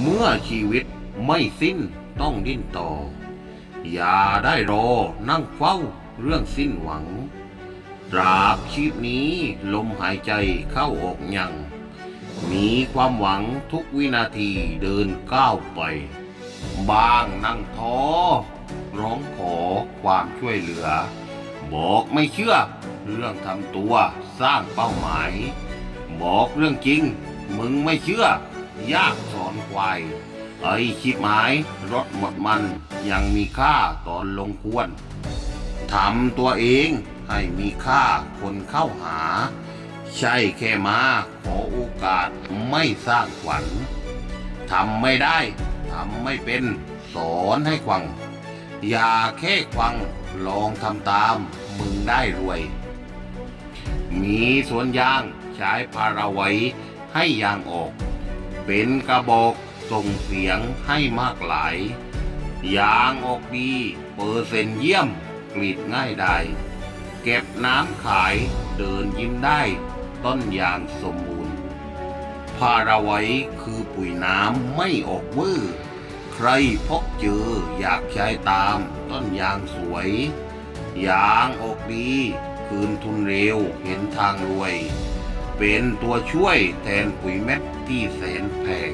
เมื่อชีวิตไม่สิ้นต้องดิ้นต่อ อย่าได้รอนั่งเฝ้าเรื่องสิ้นหวังตราบชีพนี้ลมหายใจเข้าออกยัง มีความหวังทุกวินาทีเดินก้าวไปบ้างนั่งท้อ ร้องขอความช่วยเหลือ บอกไม่เชื่อ เรื่องทำตัวสร้างเป้าหมาย บอกเรื่องจริง มึงไม่เชื่อ ยากสอ นควาย ไอ้ชิบหายรถหมดมันยังมีค่าตอนลงควรทำตัวเองให้มีค่าคนเข้าหา ใช่แค่มาขอโอกาสไม่สร้างขวัญทำไม่ได้ทำไม่เป็นสอนให้ควัง อย่าแค่ควังลองทำตามมึงได้รวย มีสวนยางใช้พาราไว้ให้ยางออก เป็นกระบอกส่งเสียงให้มากหลาย ยางออกดี เปอร์เซ็นต์เยี่ยม กรีดง่ายได้ เก็บน้ำขายเดินยิ้มได้ ต้นยางสมบูรณ์พาราไว้คือปุ๋ยน้ำไม่ออกเวอร์ใครพบเจออยากใช้ตามต้นยางสวย ยางออกดี คืนทุนเร็วเห็นทางรวย เป็นตัวช่วยแทนปุ๋ยเม็ดที่แสนแพง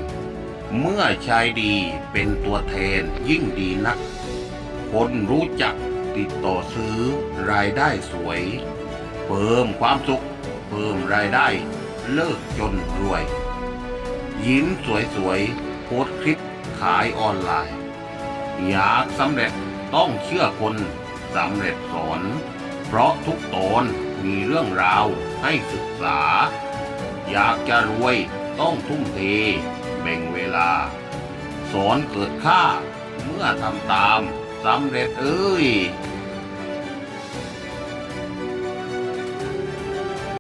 เมื่อใช้ดีเป็นตัวแทนยิ่งดีนัก คนรู้จักติดต่อซื้อรายได้สวย เพิ่มความสุข เพิ่มรายได้ เลิกจนรวย ยิ้มสวยๆโพสคลิปขายออนไลน์ อยากสำเร็จต้องเชื่อคนสำเร็จสอน เพราะทุกตอนมีเรื่องราว ให้ศึกษา อยากจะรวยต้องทุ่มเทแบ่งเวลา สอนเกิดค่าเมื่อทำตามสำเร็จเอ้ย